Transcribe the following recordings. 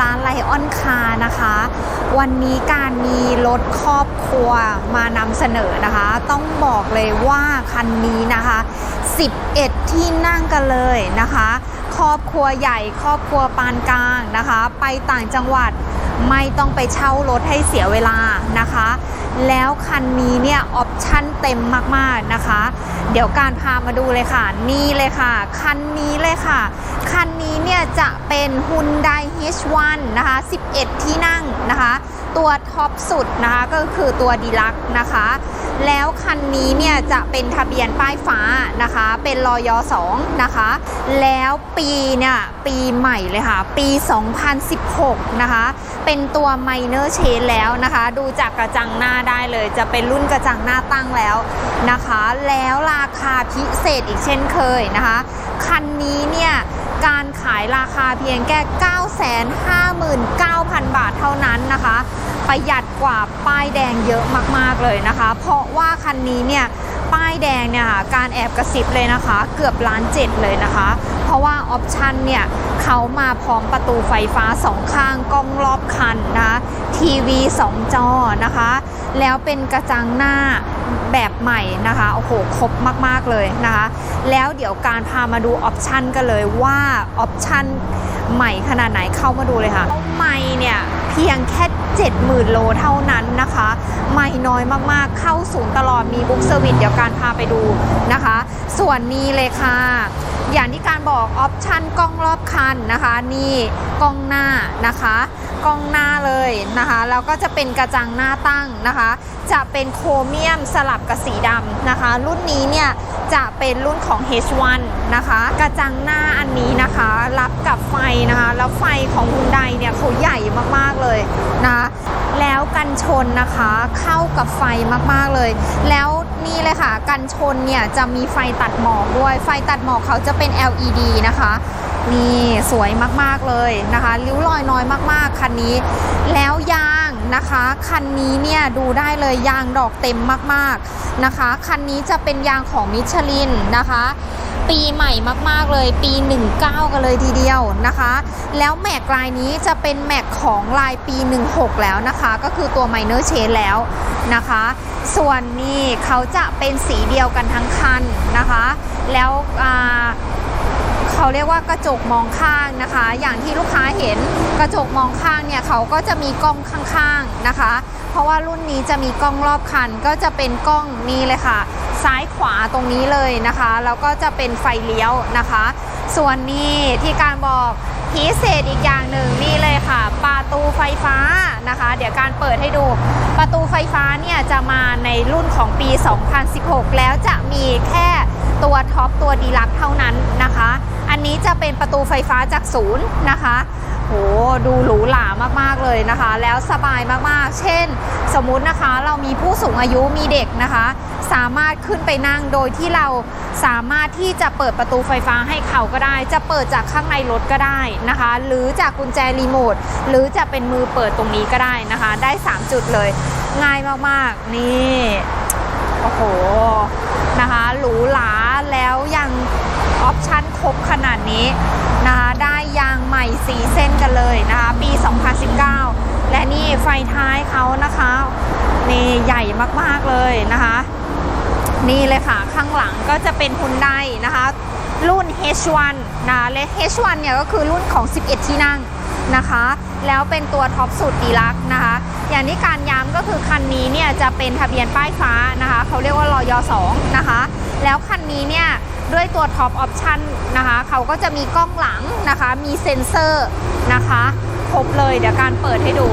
ร้านไลออนคานะคะ วันนี้การมีรถครอบครัวมานำเสนอนะคะ ต้องบอกเลยว่าคันนี้นะคะ 11 ที่นั่งกันเลยนะคะ ครอบครัวใหญ่ครอบครัวปานกลางนะคะ ไปต่างจังหวัด ไม่ต้องไปเช่ารถให้เสียเวลานะคะ แล้วคันนี้เนี่ยออปชั่นเต็มมากๆนะคะ เดี๋ยวการพามาดูเลยค่ะ นี่เลยค่ะ คันนี้เลยค่ะ คันนี้เนี่ยจะเป็น Hyundai H1 นะคะ 11 ที่นั่งนะคะ ตัวท็อปสุดนะคะก็คือตัวดีลักนะคะ แล้วคันนี้เนี่ยจะเป็นทะเบียนป้ายฟ้านะคะ เป็นรอยอ2นะคะ แล้วปีเนี่ยปีใหม่เลยค่ะ ปี 2016 นะคะ เป็นตัว Minor Change แล้วนะคะ ดูจากกระจังหน้าได้เลย จะเป็นรุ่นกระจังหน้าตั้งแล้วนะคะ แล้วราคาพิเศษอีกเช่นเคยนะคะ คันนี้เนี่ยการขายราคาเพียงแค่ 959,000 บาทเท่านั้นนะคะ ประหยัดกว่าป้ายแดงเยอะมากๆเลยนะคะ เพราะว่าคันนี้เนี่ยป้ายแดงเนี่ยค่ะการแอบกระซิบเลยนะคะ เกือบล้านเจ็ดเลยนะคะ เพราะว่าออปชันเนี่ยเขามาพร้อมประตูไฟฟ้าสองข้างกล้องรอบคันนะคะทีวี2จอนะคะ แล้วเป็นกระจังหน้าแบบใหม่นะคะโอ้โหครบมากๆเลยนะคะ แล้วเดี๋ยวการพามาดูออปชันกันเลยว่าออปชันใหม่ขนาดไหนเข้ามาดูเลยค่ะใหม่เนี่ยเพียงแค่ 70,000 โลเท่านั้นนะคะ ไม่น้อยมากๆ เข้าศูนย์ตลอดมีบุ๊กเซอร์วิสเดี๋ยวการพาไปดูนะคะ ส่วนนี้เลยค่ะ อย่างที่การบอกออปชันกล้องรอบคันนะคะ นี่กล้องหน้านะคะกล้องหน้าเลยนะคะแล้วก็จะเป็นกระจังหน้าตั้งนะคะ จะเป็นโครเมียมสลับกับสีดำนะคะ รุ่นนี้เนี่ยจะเป็นรุ่นของ H1 นะคะ กระจังหน้าอันนี้นะคะ รับกับไฟนะคะ แล้วไฟของฮุนไดเนี่ยเขาใหญ่มากๆเลยนะะแล้วกันชนนะคะเข้ากับไฟมากๆเลย แล้ว นี่เลยค่ะ กันชนเนี่ยจะมีไฟตัดหมอกด้วย ไฟตัดหมอกเขาจะเป็น LED นะคะ นี่สวยมากๆเลยนะคะริ้วรอยน้อยมากๆคันนี้ แล้วยางนะคะ คันนี้เนี่ยดูได้เลยยางดอกเต็มมากๆนะคะ คันนี้จะเป็นยางของมิชลินนะคะ ปีใหม่มากๆเลยปี 19 กันเลยทีเดียวนะคะ แล้วแม็กลายนี้จะเป็นแม็กของลายปี 16 แล้วนะคะ ก็คือตัว Minor Change แล้วนะคะ ส่วนนี้เขาจะเป็นสีเดียวกันทั้งคันนะคะ แล้วเขาเรียกว่ากระจกมองข้างนะคะ อย่างที่ลูกค้าเห็นกระจกมองข้างเนี่ยเขาก็จะมีกล้องข้างๆนะคะ เพราะว่ารุ่นนี้จะมีกล้องรอบคัน ก็จะเป็นกล้องนี่เลยค่ะ ซ้ายขวาตรงนี้เลยนะคะ แล้วก็จะเป็นไฟเลี้ยวนะคะ ส่วนนี้ที่การบอกพิเศษอีกอย่างหนึ่งนี่เลยค่ะ ประตูไฟฟ้านะคะ เดี๋ยวการเปิดให้ดู ประตูไฟฟ้าเนี่ยจะมาในรุ่นของปี 2016 แล้วจะมีแค่ตัวท็อปตัวดีลักเท่านั้นนะคะ อันนี้จะเป็นประตูไฟฟ้าจากศูนย์นะคะ โหดูหรูหรามากๆเลยนะคะ แล้วสบายมากๆ เช่น สมมุตินะคะเรามีผู้สูงอายุมีเด็กนะคะ สามารถขึ้นไปนั่งโดยที่เราสามารถที่จะเปิดประตูไฟฟ้าให้เขาก็ได้ จะเปิดจากข้างในรถก็ได้นะคะ หรือจากกุญแจรีโมทหรือจะเป็นมือเปิดตรงนี้ก็ได้นะคะ ได้ 3 จุดเลย ง่ายมากๆ นี่โอ้โหนะคะหรูหราแล้วยังออปชั่นครบขนาดนี้ นะคะได้ยางใหม่สีเส้นกันเลยนะคะปี 2019 และนี่ไฟท้ายเขานะคะนี่ใหญ่มากๆเลยนะคะ นี่เลยค่ะข้างหลังก็จะเป็นฮุนไดนะคะรุ่น H1 นะและ H1 เนี่ยก็คือรุ่นของ 11 ที่นั่งนะคะ แล้วเป็นตัวท็อปสุดดีลักนะคะ อย่างที่การย้ำก็คือคันนี้เนี่ยจะเป็นทะเบียนป้ายฟ้านะคะ เขาเรียกว่ารอย2นะคะ แล้วคันนี้เนี่ย ด้วยตัวท็อปออปชันนะคะ เขาก็จะมีกล้องหลังนะคะ มีเซ็นเซอร์นะคะครบเลยเดี๋ยวการเปิดให้ดู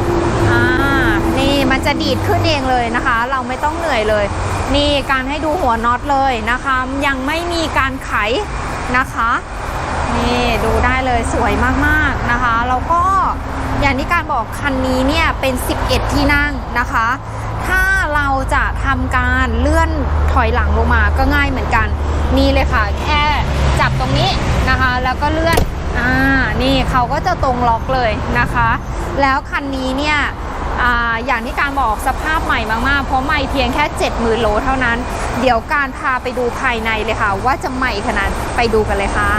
อ่านี่มันจะดีดขึ้นเองเลยนะคะ เราไม่ต้องเหนื่อยเลย นี่การให้ดูหัวน็อตเลยนะคะ ยังไม่มีการไขนะคะ นี่ดูได้เลยสวยมากๆนะคะแล้วก็อย่างที่การบอกคันนี้เนี่ยเป็น 11 ที่นั่งนะคะ ถ้าเราจะทำการเลื่อนถอยหลังลงมาก็ง่ายเหมือนกัน นี่เลยค่ะ แค่จับตรงนี้นะคะ แล้วก็เลื่อนอ่านี่เขาก็จะตรงล็อกเลยนะคะ แล้วคันนี้เนี่ยออย่างที่การบอกสภาพใหม่มากๆ เพราะใหม่เพียงแค่ 70,000โลเท่านั้น เดี๋ยวการพาไปดูภายในเลยค่ะ ว่าจะใหม่ขนาดไปดูกันเลยค่ะ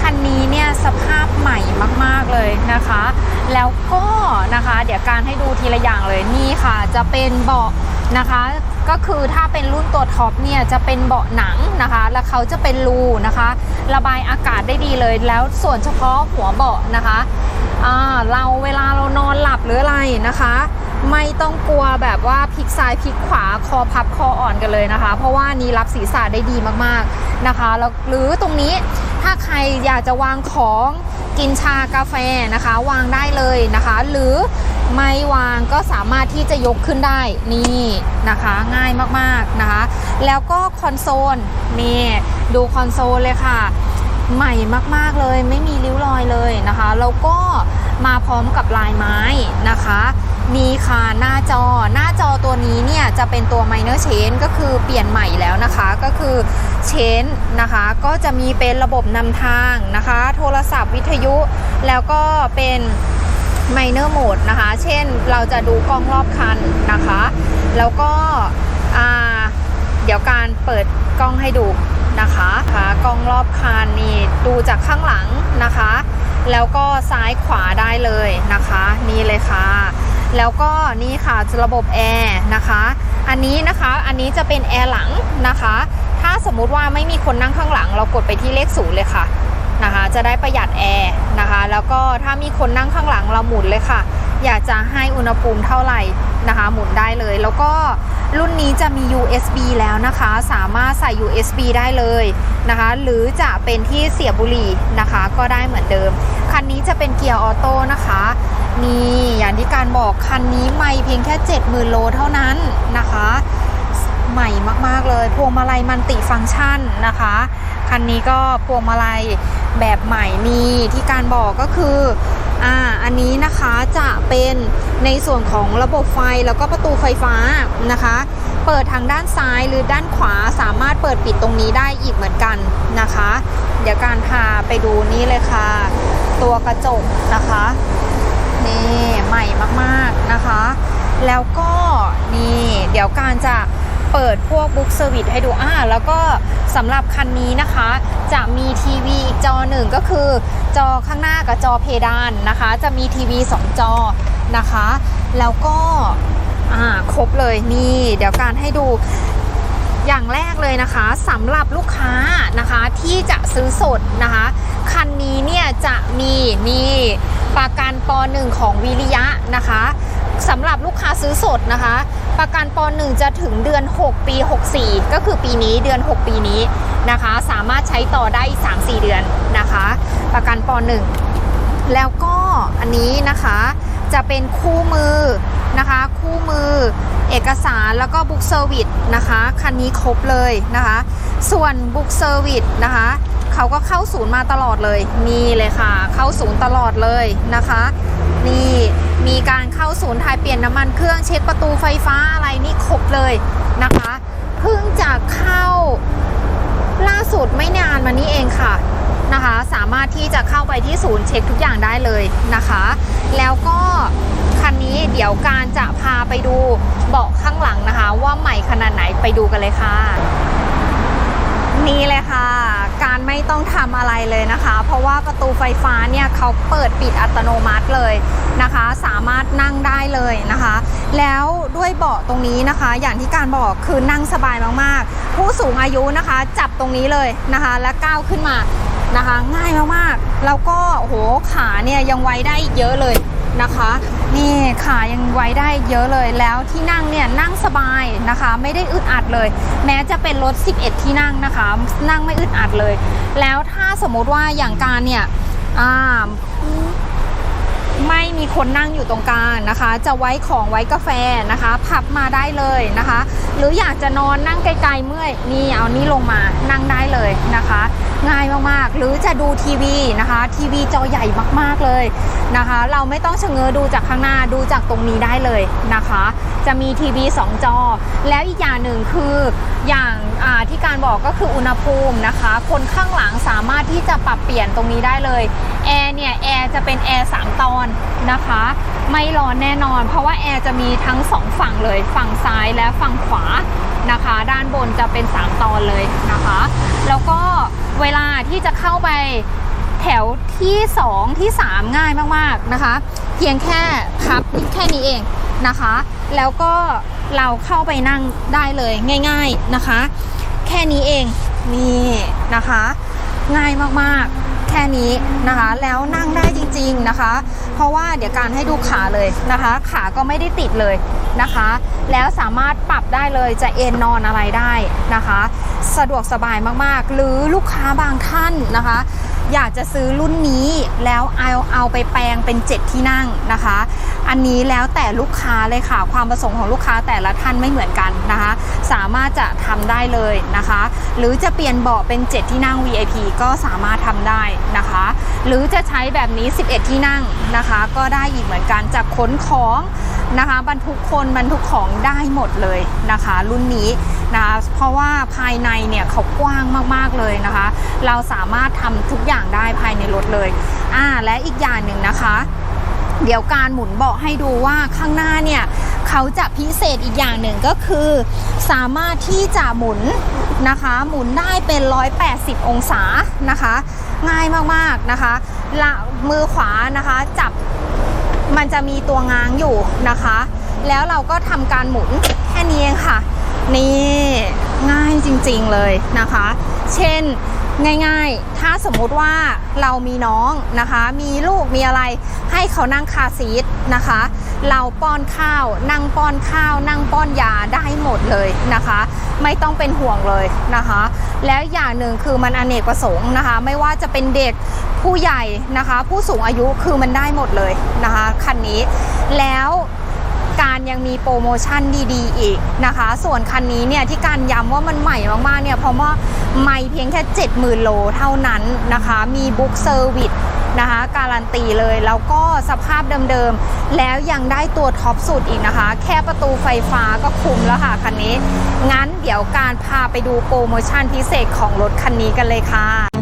คันนี้เนี่ยสภาพใหม่มากๆเลยนะคะ แล้วก็นะคะ เดี๋ยวการให้ดูทีละอย่างเลยนี่ค่ะ จะเป็นเบาะนะคะ ก็คือถ้าเป็นรุ่นตัวท็อปเนี่ยจะเป็นเบาะหนังนะคะ แล้วเขาจะเป็นรูนะคะ ระบายอากาศได้ดีเลยแล้วส่วนเฉพาะหัวเบาะนะคะเราเวลาเรานอนหลับหรืออะไรนะคะ ไม่ต้องกลัวแบบว่าพลิกซ้ายพลิกขวาคอพับคออ่อนกันเลยนะคะ เพราะว่านี้รับศีรษะได้ดีมากๆนะคะแล้วหรือตรงนี้ถ้าใครอยากจะวางของกินชากาแฟนะคะ วางได้เลยนะคะ หรือ ไม่วางก็สามารถที่จะยกขึ้นได้นี่นะคะง่ายมากๆนะคะ แล้วก็คอนโซลนี่ดูคอนโซลเลยค่ะ ใหม่มากๆเลยไม่มีริ้วรอยเลยนะคะแล้วก็มาพร้อมกับลายไม้นะคะ มีค่ะหน้าจอหน้าจอตัวนี้เนี่ยจะเป็นตัว minor change ก็คือเปลี่ยนใหม่แล้วนะคะ ก็คือ change นะคะก็จะมีเป็นระบบนำทางนะคะ โทรศัพท์วิทยุ แล้วก็เป็น minor mode นะคะ เช่นเราจะดูกล้องรอบคันนะคะ แล้วก็เดี๋ยวการเปิดกล้องให้ดูนะคะค่ะกล้องรอบคันนี่ดูจากข้างหลังนะคะ แล้วก็ซ้ายขวาได้เลยนะคะ นี่เลยค่ะ แล้วก็นี่ค่ะระบบแอร์นะคะ อันนี้นะคะอันนี้จะเป็นแอร์หลังนะคะ ถ้าสมมุติว่าไม่มีคนนั่งข้างหลัง เรากดไปที่เลขศูนย์เลยค่ะ นะคะ จะได้ประหยัดแอร์นะคะ แล้วก็ถ้ามีคนนั่งข้างหลังเราหมุนเลยค่ะ อยากจะให้อุณหภูมิเท่าไหร่นะคะ หมุนได้เลย แล้วก็รุ่นนี้จะมี USB แล้วนะคะ สามารถใส่ USB ได้เลยนะคะ หรือจะเป็นที่เสียบบุหรี่นะคะ ก็ได้เหมือนเดิม คันนี้จะเป็นเกียร์ออโต้นะคะ นี่อย่างที่การบอกคันนี้ไม่เพียงแค่ 70,000 โลเท่านั้นนะคะ ใหม่มากๆเลย พวงมาลัยมันติฟังก์ชันนะคะ คันนี้ก็พวงมาลัยแบบใหม่มีที่การบอกก็คืออ่าอันนี้นะคะจะเป็นในส่วนของระบบไฟแล้วก็ประตูไฟฟ้านะคะ เปิดทางด้านซ้ายหรือด้านขวาสามารถเปิดปิดตรงนี้ได้อีกเหมือนกันนะคะ เดี๋ยวการพาไปดูนี่เลยค่ะ ตัวกระจกนะคะนี่ใหม่มากๆนะคะ แล้วก็นี่เดี๋ยวการจะ เปิดพวกบุ๊กเซอร์วิสให้ดูอ่าแล้วก็สำหรับคันนี้นะคะ จะมีทีวีอีกจอหนึ่งก็คือ จอข้างหน้ากับจอเพดานนะคะ จะมีทีวี 2 จอนะคะ แล้วก็อ่าครบเลยนี่ เดี๋ยวการให้ดูอย่างแรกเลยนะคะสำหรับลูกค้านะคะที่จะซื้อสดนะคะ คันนี้เนี่ยจะมีนี่ประกันป .1 ของวิริยะนะคะสำหรับลูกค้าซื้อสดนะคะ ประกันป .1 จะถึงเดือน 6 ปี 64 ก็คือปีนี้เดือน 6 ปีนี้นะคะ สามารถใช้ต่อได้อีก 3-4 เดือนนะคะ ประกันป .1 แล้วก็อันนี้นะคะจะเป็นคู่มือนะคะ คู่มือเอกสารแล้วก็บุ๊กเซอร์วิสนะคะคันนี้ครบเลยนะคะ ส่วนบุ๊กเซอร์วิสนะคะเขาก็เข้าศูนย์มาตลอดเลย นี่เลยค่ะ เข้าศูนย์ตลอดเลยนะคะ นี่ มีการเข้าศูนย์ถ่ายเปลี่ยนน้ำมันเครื่องเช็คประตูไฟฟ้าอะไรนี่ครบเลยนะคะเพิ่งจะเข้าล่าสุดไม่นานมานี้เองค่ะนะคะ สามารถที่จะเข้าไปที่ศูนย์เช็คทุกอย่างได้เลยนะคะ แล้วก็คันนี้เดี๋ยวการจะพาไปดูเบาะข้างหลังนะคะ ว่าใหม่ขนาดไหนไปดูกันเลยค่ะ นี่เลยค่ะ การไม่ต้องทำอะไรเลยนะคะ เพราะว่าประตูไฟฟ้าเนี่ยเขาเปิดปิดอัตโนมัติเลยนะคะ สามารถนั่งได้เลยนะคะ แล้วด้วยเบาะตรงนี้นะคะ อย่างที่การบอกคือนั่งสบายมากๆ ผู้สูงอายุนะคะ จับตรงนี้เลยนะคะ แล้วก้าวขึ้นมานะคะ ง่ายมากๆ แล้วก็โอ้โหขาเนี่ยยังไว้ได้อีกเยอะเลย นะคะ นี่ขายังไว้ได้เยอะเลยแล้วที่นั่งเนี่ยนั่งสบายนะคะ ไม่ได้อึดอัดเลย แม้จะเป็นรถ 11 ที่นั่งนะคะ นั่งไม่อึดอัดเลย แล้วถ้าสมมติว่าอย่างการเนี่ยอ่า ไม่มีคนนั่งอยู่ตรงกลางนะคะ จะไว้ของไว้กาแฟนะคะ พับมาได้เลยนะคะ หรืออยากจะนอนนั่งไกลๆเมื่อยนี่เอานี่ลงมานั่งได้เลยนะคะ ง่ายมากๆ หรือจะดูทีวีนะคะ ทีวีจอใหญ่มากๆเลยนะคะ เราไม่ต้องชะเง้อดูจากข้างหน้าดูจากตรงนี้ได้เลยนะคะ จะมีทีวี 2 จอ แล้วอีกอย่างหนึ่งคืออย่างาที่การบอกก็คืออุณหภูมินะคะ คนข้างหลังสามารถที่จะปรับเปลี่ยนตรงนี้ได้เลยแอร์เนี่ยแอร์จะเป็นแอร์3ตอนนะคะ ไม่ร้อนแน่นอน เพราะว่าแอร์จะมีทั้งสองฝั่งเลย ฝั่งซ้ายและฝั่งขวานะคะ ด้านบนจะเป็น 3 ตอนเลยนะคะ แล้วก็เวลาที่จะเข้าไปแถวที่ 2 ที่ 3 ง่ายมากๆนะคะ เพียงแค่พับแค่นี้เองนะคะ แล้วก็เราเข้าไปนั่งได้เลยง่าย ๆนะคะ แค่นี้เองนี่นะคะ ง่ายมากๆ ค่นี้นะคะ แล้วนั่งได้จริง ๆนะคะ เพราะว่าเดี๋ยวการให้ดูขาเลยนะคะ ขาก็ไม่ได้ติดเลยนะคะ แล้วสามารถปรับได้เลยจะเอนนอนอะไรได้นะคะ สะดวกสบายมากๆ หรือลูกค้าบางท่านนะคะ อยากจะซื้อรุ่นนี้แล้วเอาเอาไปแปลงเป็น 7 ที่นั่งนะคะ อันนี้แล้วแต่ลูกค้าเลยค่ะ ความประสงค์ของลูกค้าแต่ละท่านไม่เหมือนกันนะคะ สามารถจะทำได้เลยนะคะ หรือจะเปลี่ยนเบาะเป็น 7 ที่นั่ง VIP ก็สามารถทำได้นะคะ หรือจะใช้แบบนี้ 11 ที่นั่งนะคะ ก็ได้อีกเหมือนกันจะขนของนะคะบรรทุกคนบรรทุกของได้หมดเลยนะคะ รุ่นนี้นะคะเพราะว่าภายในเนี่ยเขากว้างมากๆเลยนะคะ เราสามารถทำทุกอย่างได้ภายในรถเลยอ่าและอีกอย่างหนึ่งนะคะ เดี๋ยวการหมุนเบาะให้ดูว่าข้างหน้าเนี่ยเขาจะพิเศษอีกอย่างหนึ่งก็คือ สามารถที่จะหมุนนะคะ หมุนได้เป็น 180 องศานะคะ ง่ายมากๆนะคะละมือขวานะคะจับมันจะมีตัวง้างอยู่นะคะ แล้วเราก็ทำการหมุนแค่นี้เองค่ะ นี่ง่ายจริงๆเลยนะคะ เช่น ง่ายๆ ถ้าสมมุติว่าเรามีน้องนะคะ มีลูกมีอะไรให้เขานั่งคาซีทนะคะ เราป้อนข้าว นั่งป้อนข้าว นั่งป้อนยาได้หมดเลยนะคะ ไม่ต้องเป็นห่วงเลยนะคะ แล้วอย่างหนึ่งคือมันอเนกประสงค์นะคะ ไม่ว่าจะเป็นเด็กผู้ใหญ่นะคะ ผู้สูงอายุคือมันได้หมดเลยนะคะคันนี้แล้วารยังมีโปรโมชั่นดีๆ อีกนะคะ ส่วนคันนี้เนี่ยที่การย้ำว่ามันใหม่มากๆเนี่ยเพราะว่าไม่เพียงแค่ 70,000 โลเท่านั้นนะคะ มีบุ๊กเซอร์วิสนะคะการันตีเลยแล้วก็สภาพเดิมๆ แล้วยังได้ตัวท็อปสุดอีกนะคะ แค่ประตูไฟฟ้าก็คุ้มแล้วค่ะคันนี้ งั้นเดี๋ยวการพาไปดูโปรโมชั่นพิเศษของรถคันนี้กันเลยค่ะ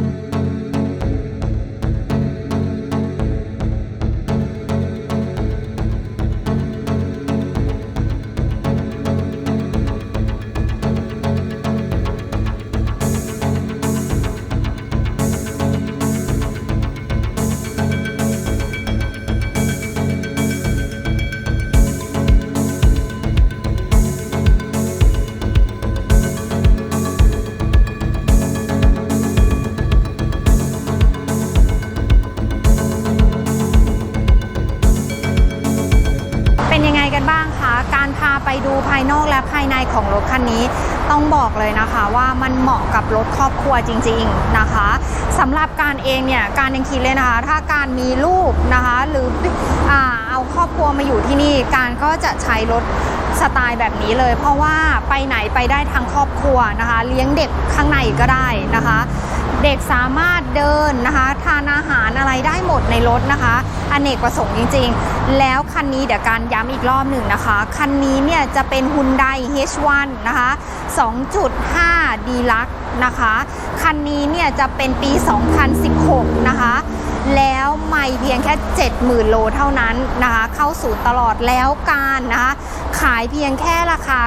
ต้องบอกเลยนะคะว่ามันเหมาะกับรถครอบครัวจริงๆนะคะสำหรับการเองเนี่ยการยังคิดเลยนะคะถ้าการมีลูกนะคะหรืออเอาครอบครัวมาอยู่ที่นี่การก็จะใช้รถ สไตล์แบบนี้เลย เพราะว่าไปไหนไปได้ทั้งครอบครัวนะคะ เลี้ยงเด็กข้างในก็ได้นะคะ เด็กสามารถเดินนะคะ ทานอาหารอะไรได้หมดในรถนะคะอเนกประสงค์จริง ๆ แล้วคันนี้เดี๋ยวการย้ำอีกรอบหนึ่งนะคะ คันนี้เนี่ยจะเป็น Hyundai H1 นะคะ 2.5 d l u x นะคะ คันนี้เนี่ยจะเป็นปี 2016 นะคะ แล้วไม่เพียงแค่ 70,000 โลเท่านั้นนะคะเข้าสู่ตลอดแล้วการนะคะขายเพียงแค่ราคา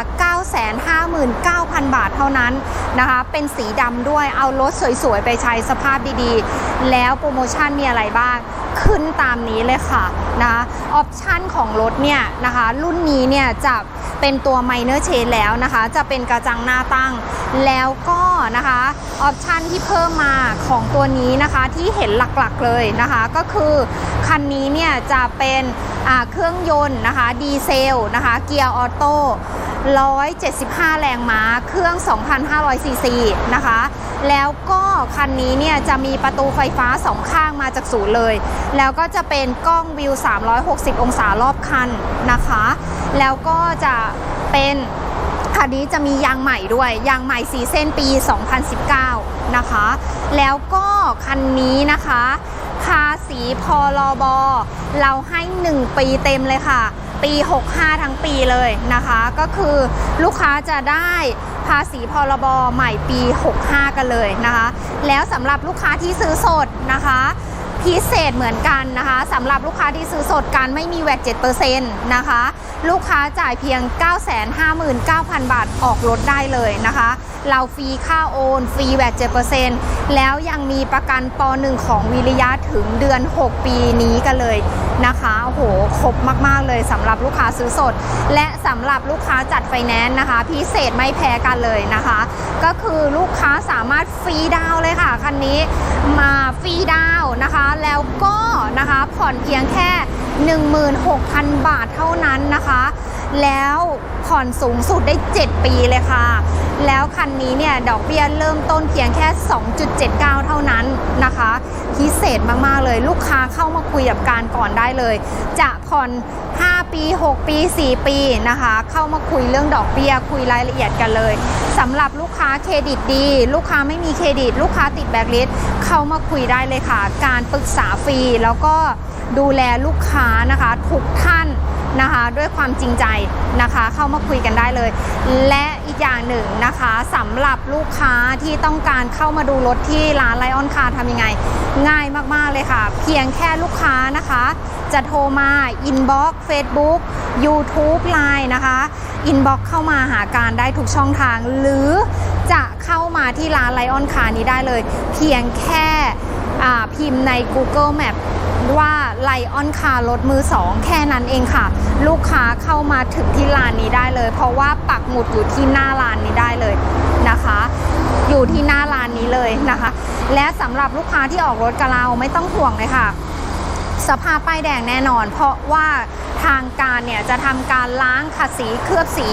959,000 บาทเท่านั้นนะคะเป็นสีดำด้วยเอารถสวยๆ ไปใช้สภาพดีๆ แล้วโปรโมชั่นมีอะไรบ้างขึ้นตามนี้เลยค่ะนะคะออปชั่นของรถเนี่ยนะคะรุ่นนี้เนี่ยจะ เป็นตัว minor change แล้วนะคะ จะเป็นกระจังหน้าตั้ง แล้วก็นะคะออปชันที่เพิ่มมาของตัวนี้นะคะที่เห็นหลักๆเลยนะคะ ก็คือคันนี้เนี่ยจะเป็นเครื่องยนต์นะคะดีเซลนะคะเกียร์ออโต้ 175 แรงม้า เครื่อง 2,500 ซีซีนะคะ แล้วก็คันนี้เนี่ยจะมีประตูไฟฟ้าสองข้างมาจากศูนย์เลย แล้วก็จะเป็นกล้องวิว 360 องศารอบคันนะคะ แล้วก็จะเป็นคันนี้จะมียางใหม่ด้วย ยางใหม่สีเส้นปี 2019 นะคะ แล้วก็คันนี้นะคะ ภาษีพรบเราให้ 1 ปีเต็มเลยค่ะ ปี 65 ทั้งปีเลยนะคะ ก็คือลูกค้าจะได้ภาษีพรบใหม่ปี 65 กันเลยนะคะ แล้วสำหรับลูกค้าที่ซื้อสดนะคะพิเศษเหมือนกันนะคะสำหรับลูกค้าที่ซื้อสดการไม่มีแวด7%นะคะ ลูกค้าจ่ายเพียง 959,000 บาทออกรถได้เลยนะคะ เราฟรีค่าโอน ฟรีแวด7%แล้วยังมีประกันป .1 ของวิริยะถึงเดือน 6 ปีนี้กันเลยนะคะโอ้โหครบมาก ๆ เลยสำหรับลูกค้าซื้อสด และสำหรับลูกค้าจัดไฟแนนซ์นะคะ พิเศษไม่แพ้กันเลยนะคะ ก็คือลูกค้าสามารถฟรีดาวเลยค่ะ คันนี้มาฟรีดาวนะคะ แล้วก็นะคะผ่อนเพียงแค่ 16,000 บาทเท่านั้นนะคะ แล้วผ่อนสูงสุดได้ 7 ปีเลยค่ะ แล้วคันนี้เนี่ย ดอกเบี้ยเริ่มต้นเพียงแค่ 2.79 เท่านั้นนะคะ พิเศษมาก ๆ เลยลูกค้าเข้ามาคุยกับการก่อนได้เลย จะผ่อน 5 ปี 6 ปี 4 ปีนะคะ เข้ามาคุยเรื่องดอกเบี้ยคุยรายละเอียดกันเลยสำหรับลูกค้าเครดิตดี ลูกค้าไม่มีเครดิต ลูกค้าติดแบล็คลิสต์เข้ามาคุยได้เลยค่ะ การปรึกษาฟรีแล้วก็ ดูแลลูกค้านะคะทุกท่านนะคะด้วยความจริงใจนะคะเข้ามาคุยกันได้เลย และอีกอย่างหนึ่งนะคะสำหรับลูกค้าที่ต้องการเข้ามาดูรถที่ร้านไลออนคาร์ทำยังไง ง่ายมากๆเลยค่ะ เพียงแค่ลูกค้านะคะ จะโทรมาอินบ็อกซ์เฟซบุ๊กยูทูบไลน์นะคะอินบ็อกซ์เข้ามาหาการได้ทุกช่องทาง หรือจะเข้ามาที่ร้านไลออนคาร์นี้ได้เลย เพียงแค่พิมพ์ใน Google Map ว่า ไลออนคาร์รถมือสองแค่นั้นเองค่ะ ลูกค้าเข้ามาถึงที่ร้านนี้ได้เลย เพราะว่าปักหมุดอยู่ที่หน้าร้านนี้ได้เลยนะคะ อยู่ที่หน้าร้านนี้เลยนะคะ และสำหรับลูกค้าที่ออกรถกับเราไม่ต้องห่วงเลยค่ะ สภาพป้ายแดงแน่นอน เพราะว่าทางการเนี่ยจะทำการล้างขัดสีเคลือบสี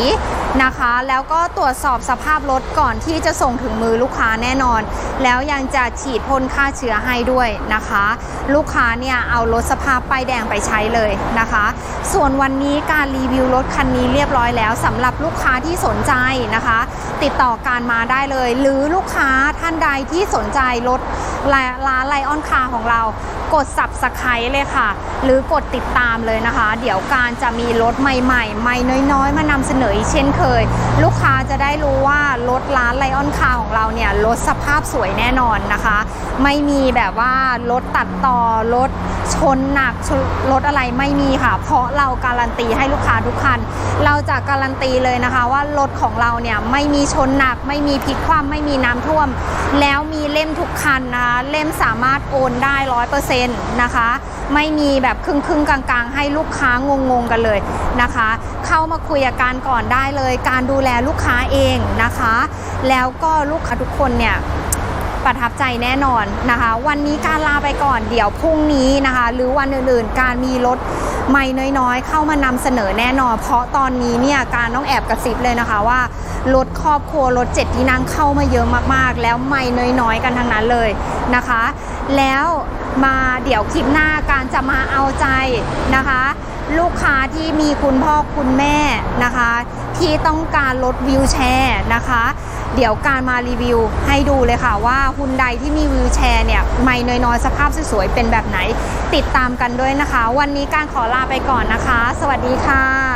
นะคะ แล้วก็ตรวจสอบสภาพรถก่อนที่จะส่งถึงมือลูกค้าแน่นอน แล้วยังจะฉีดพ่นฆ่าเชื้อให้ด้วยนะคะ ลูกค้าเนี่ยเอารถสภาพป้ายแดงไปใช้เลยนะคะ ส่วนวันนี้การรีวิวรถคันนี้เรียบร้อยแล้วสำหรับลูกค้าที่สนใจนะคะ ติดต่อการมาได้เลย หรือลูกค้า ท่านใดที่สนใจรถร้านไลออนคาของเรา กด subscribe เลยค่ะ หรือกดติดตามเลยนะคะ เดี๋ยวการจะมีรถใหม่ๆใหม่น้อยๆ มานำเสนออีกเช่นเคย ลูกค้าจะได้รู้ว่ารถร้านไลออนคาของเราเนี่ยรถสภาพสวยแน่นอนนะคะ ไม่มีแบบว่ารถตัดต่อรถ ชนหนักชนรถอะไรไม่มีค่ะ เพราะเราการันตีให้ลูกค้าทุกคัน เราจะการันตีเลยนะคะว่ารถของเราเนี่ยไม่มีชนหนัก ไม่มีพลิกคว่ำไม่มีน้ำท่วม แล้วมีเล่มทุกคันนะคะเล่มสามารถโอนได้ร้อยเปอร์เซ็นต์นะคะ ไม่มีแบบครึ่งครึ่งกลางๆ ให้ลูกค้างงๆกันเลยนะคะ เข้ามาคุยกับการก่อนได้เลย การดูแลลูกค้าเองนะคะ แล้วก็ลูกค้าทุกคนเนี่ย ประทับใจแน่นอนนะคะ วันนี้การลาไปก่อนเดี๋ยวพรุ่งนี้นะคะ หรือวันอื่นๆ การมีรถใหม่น้อยๆ เข้ามานำเสนอแน่นอน เพราะตอนนี้เนี่ยการต้องแอบกระซิบเลยนะคะว่ารถครอบครัวรถเจ็ดที่นั่งเข้ามาเยอะมากๆ แล้วใหม่น้อยๆ กันทั้งนั้นเลยนะคะ แล้วมาเดี๋ยวคลิปหน้าการจะมาเอาใจนะคะ ลูกค้าที่มีคุณพ่อคุณแม่นะคะ ที่ต้องการรถวิวแชร์นะคะ เดี๋ยวการมารีวิวให้ดูเลยค่ะว่าฮุนไดที่มีวิวแชร์เนี่ยไม่น้อยๆสภาพสวยๆเป็นแบบไหน ติดตามกันด้วยนะคะ วันนี้การขอลาไปก่อนนะคะ สวัสดีค่ะ